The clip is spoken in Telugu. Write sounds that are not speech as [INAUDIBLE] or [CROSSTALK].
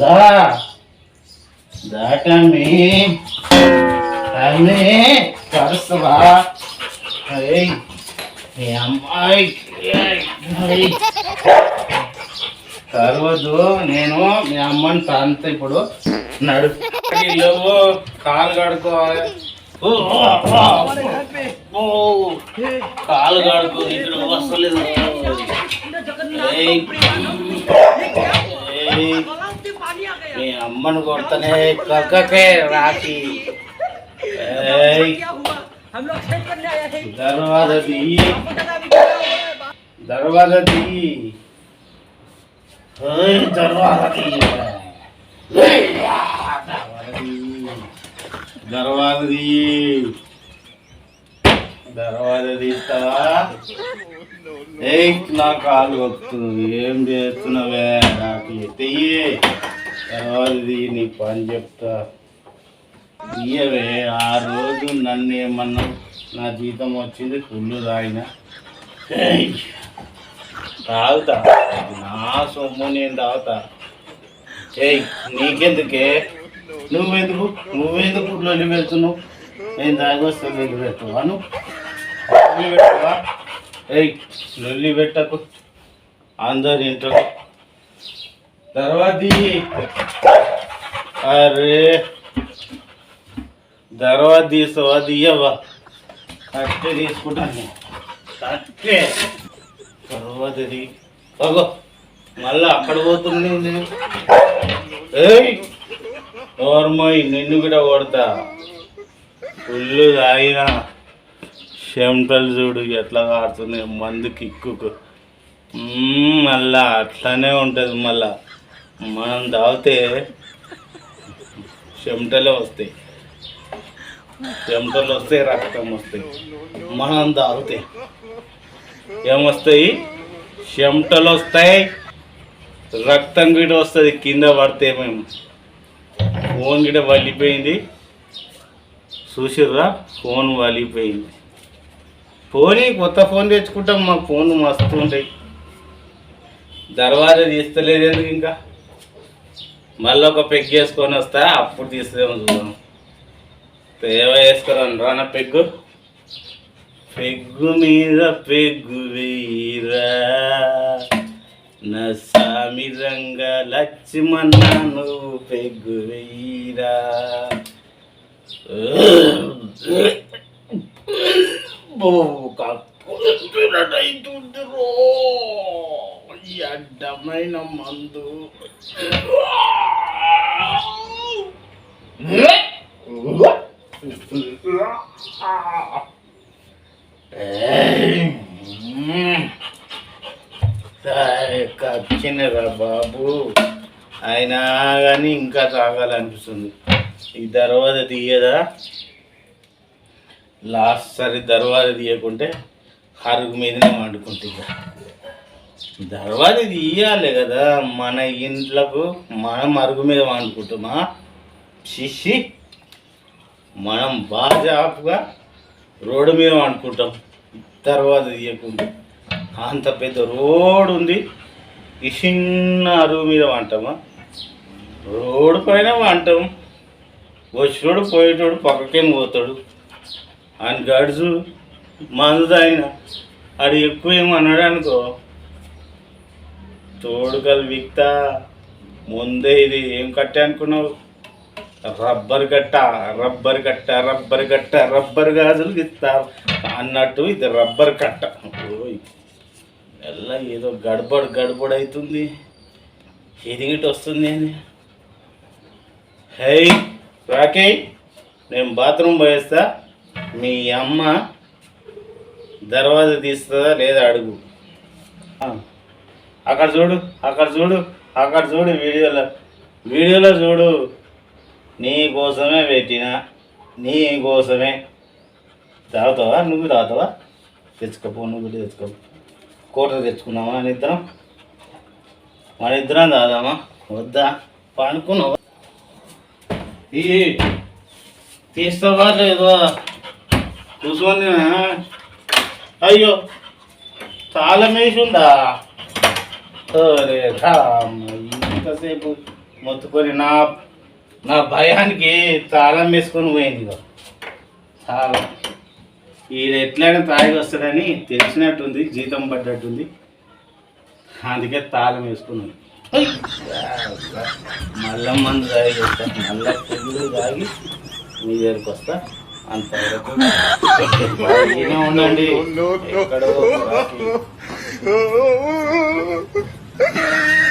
దా దాటమ్మి అమ్మి కరుస్తావా ఏయ్ ఈ అమ్మాయి. కరవద్దు నేను మీ అమ్మని తాంత ఇప్పుడు. నడు లేవు కాలు కడుకోవాలి కాలు కడుకో ఇక్కడ వస్తలేదు. अम्मन को अर्थने कल कक है। दरवाज़ा दी। दरवाज़ा दी। दरवाज़ा दी। दरवाज़ा दी। दरवाज़ा दी एक ना काल वक्त ఎవరిది నీ పని చెప్తా. ఇయ్యవే ఆ రోజు నన్ను ఏమన్నా నా జీతం వచ్చింది ఫుల్లు తాగిన. తాగుతా. నా సొమ్ము నేను తాగుతా. ఏయ్ నీకెందుకే? నువ్వెందుకు? నువ్వెందుకు లొల్లి పెడుతున్నావు? నేను తాగొస్తే లొల్లి పెట్టవా నువ్వు? లొల్లి పెట్టవా ఏయ్ లొల్లి పెట్టకు. అందరు ఇంట్లో తర్వాత అరే. తర్వాత తీస్తావా తీయవా కట్టే తీసుకుంటాను. కట్టే. తర్వాత అగో మళ్ళా అక్కడ పోతుంది నేను. ఏయ్ నోర్మోయ్ నిన్ను కూడా కొడతా. ఫుల్లు తాగిన. చెమటలు చూడు ఎట్లా కాడుతుంది మందు కిక్కుకు. మళ్ళా అట్లానే ఉంటుంది మళ్ళా. మనం తాగితే చెమటలే వస్తాయి. చెమటలు వస్తాయి రక్తం వస్తాయి. మనం తాగితే ఏమొస్తాయి? చెమటలు వస్తాయి రక్తం గిడ వస్తుంది కింద పడితే మేము ఫోన్ గిడ వలిపోయింది చూసిర్రా? ఫోన్ వలిపోయింది ఫోన్ కొత్త ఫోన్ తెచ్చుకుంటాం మా ఫోన్ మస్తు ఉంటాయి. దర్వాజా తీస్తలేదు ఎందుకు ఇంకా? మళ్ళీ ఒక పెగ్ వేసుకొని వస్తా అప్పుడు తీస్తామో చూద్దాం. ఏవో వేసుకురాను రానా పెగ్గు. పెగ్గు మీద పెగ్గు వేయరా. నా సామి రంగ లక్ష్మణ నువ్వు పెగ్గు వేయరా. ఓ కప్పులైతుంది ఈ అడ్డమైన మందు. కచ్చినరా బాబు. అయినా కానీ ఇంకా తాగాలనిపిస్తుంది. ఈ దర్వాజ తీయదా? లాస్ట్ సరి దర్వాజ తీయకుంటే హరుగు మీదనే వండుకుంటే ఇక దర్వాజ తీయాలి కదా. మన ఇంట్లకు మనం అరుగు మీద వండుకుంటామా? శిషి మనం బాజాపుగా రోడ్డు మీద వండుకుంటాం. తర్వాత తీయకుండా అంత పెద్ద రోడ్ ఉంది. ఈ చిన్న అరుగు మీద వంటమా? రోడ్డు పైన వంటాం. వచ్చినోడు పోయేటోడు పక్కకేం పోతాడు? ఆయన గడుచు మందు తాగిన. ఆడు ఎక్కువ ఏమన్నాడు అనుకో తోడుకలు విక్తా. ముందే ఇది ఏం కట్టే అనుకున్నావు? రబ్బర్ గట్ట రబ్బర్ కట్ట రబ్బర్ గట్ట రబ్బర్ గాజులు ఇస్తారు అన్నట్టు ఇది రబ్బర్ కట్ట. ఓయ్ ఎలా ఏదో గడబడు గడబడు అవుతుంది ఎదిగిటి వస్తుంది అని. హై రాకే నేను బాత్రూమ్ పోయేస్తా. మీ అమ్మ దర్వాజా తీస్తుందా లేదా అడుగు. అక్కడ చూడు అక్కడ చూడు అక్కడ చూడు వీడియోలో. వీడియోలో చూడు. నీ కోసమే పెట్టిన నీ కోసమే. తాగుతావా? నువ్వు తాగుతావా? తెచ్చుకోపో నువ్వు తెచ్చుకోపో కోట తెచ్చుకున్నావా మన ఇద్దరం. మన ఇద్దరం తాదామా వద్దా? పనుకున్నావా? ఈ తీస్తావా లేదో చూసుకొని అయ్యో తాళం వేసి ఉందా? అరే రామ ఇంతసేపు మొత్తుకొని నా నా భయానికి తాళం వేసుకొని పోయింది ఇక తాళం. ఇది ఎట్లయినా తాగి వస్తాడని తెలిసినట్టుంది జీతం పడ్డట్టుంది. అందుకే తాళం వేసుకున్నాను. మళ్ళా మందు తాగి వస్తా మళ్ళా పువ్వులు తాగి మీ దగ్గరికి వస్తా. అంతవరకు ఉండండి. ఎక్కడో Ah! [LAUGHS]